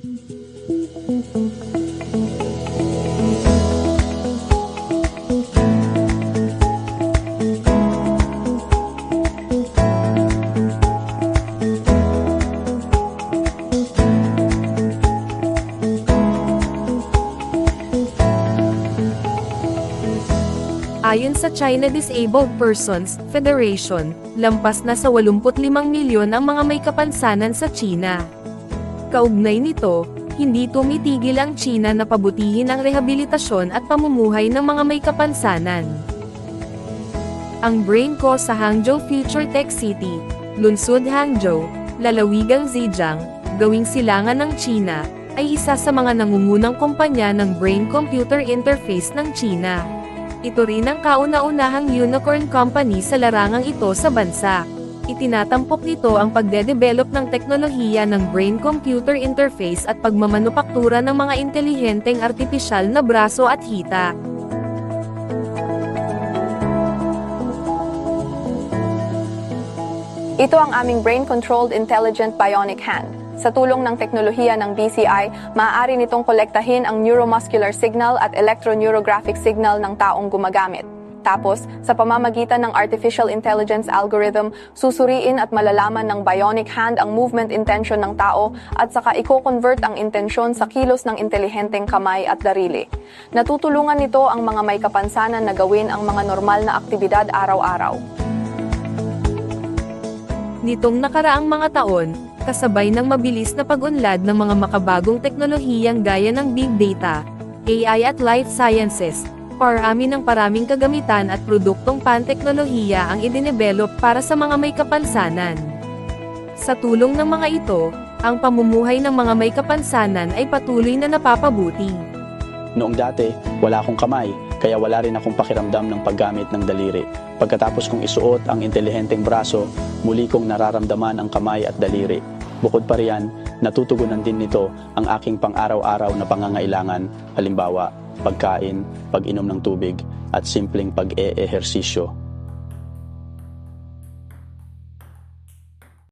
Ayon sa China Disabled Persons Federation, lampas na sa 85 milyon ang mga may kapansanan sa China. Kaugnay nito, hindi tumitigil ang China na pabutihin ang rehabilitasyon at pamumuhay ng mga may kapansanan. Ang BrainCo sa Hangzhou Future Tech City, Lungsod Hangzhou, lalawigang Zhejiang, gawing silangan ng China, ay isa sa mga nangungunang kumpanya ng brain-computer interface ng China. Ito rin ang kauna-unahang unicorn company sa larangang ito sa bansa. Itinatampok nito ang pagdedevelop ng teknolohiya ng brain-computer interface at pagmamanupaktura ng mga intelihenteng artipisyal na braso at hita. Ito ang aming brain-controlled intelligent bionic hand. Sa tulong ng teknolohiya ng BCI, maaari nitong kolektahin ang neuromuscular signal at electroneurographic signal ng taong gumagamit. Tapos, sa pamamagitan ng artificial intelligence algorithm, susuriin at malalaman ng bionic hand ang movement intention ng tao at saka i-convert ang intensyon sa kilos ng intelihenteng kamay at darili. Natutulungan nito ang mga may kapansanan na gawin ang mga normal na aktibidad araw-araw. Nitong nakaraang mga taon, kasabay ng mabilis na pag-unlad ng mga makabagong teknolohiyang gaya ng big data, AI at life sciences, parami ng paraming kagamitan at produktong pan-teknolohiya ang idinevelop para sa mga may kapansanan. Sa tulong ng mga ito, ang pamumuhay ng mga may kapansanan ay patuloy na napapabuti. Noong dati, wala akong kamay, kaya wala rin akong pakiramdam ng paggamit ng daliri. Pagkatapos kong isuot ang intelihenteng braso, muli kong nararamdaman ang kamay at daliri. Bukod pa riyan, natutugunan din nito ang aking pang-araw-araw na pangangailangan, halimbawa, pagkain, pag-inom ng tubig, at simpleng pag-e-ehersisyo